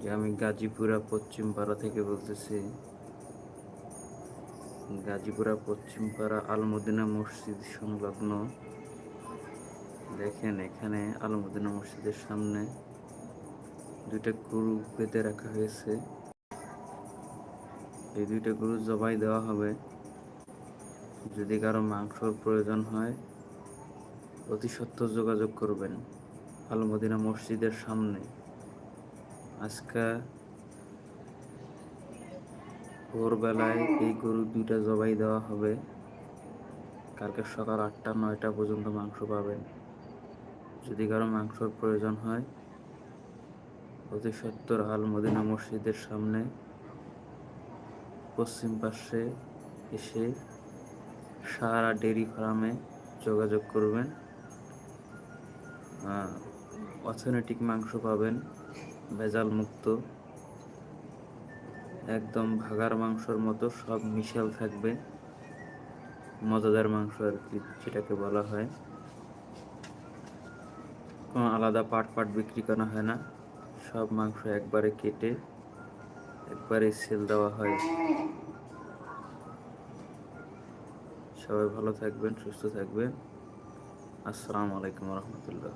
যে আমি গাজীপুরা পশ্চিম পাড়া থেকে বলতেছি। গাজীপুরা পশ্চিম পাড়া আলমদিনা মসজিদ সংলগ্ন। দেখেন এখানে আলমদিনা মসজিদের সামনে দুইটা গরু বেঁধে রাখা হয়েছে। এই দুইটা গরু জবাই দেওয়া হবে। যদি কারও মাংসর প্রয়োজন হয়, অতি সত্ত্বর যোগাযোগ করবেন আলমদিনা মসজিদের সামনে। আজকে ভোরবেলায় এই গরু দুইটা জবাই দেওয়া হবে। কালকে সকাল আটটা, নয়টা পর্যন্ত মাংস পাবেন। যদি কারও মাংসর প্রয়োজন হয়, অতি সত্তর আলমদিনা মসজিদের সামনে পশ্চিম পাশে এসে সারা ডেরি ফার্মে যোগাযোগ করবেন। অথেনেটিক মাংস পাবেন। ভেজাল মুক্ত একদম ভাগার মাংসর মতো সব মিশাল থাকবে। মজাদার মাংস আর কি যেটাকে বলা হয়। কোনো আলাদা পাট পাট বিক্রি করা হয় না। সব মাংস একবারে কেটে একবারে সেল দেওয়া হয়। সবাই ভালো থাকবেন, সুস্থ থাকবেন। আসসালামু আলাইকুম রহমতুল্লাহ।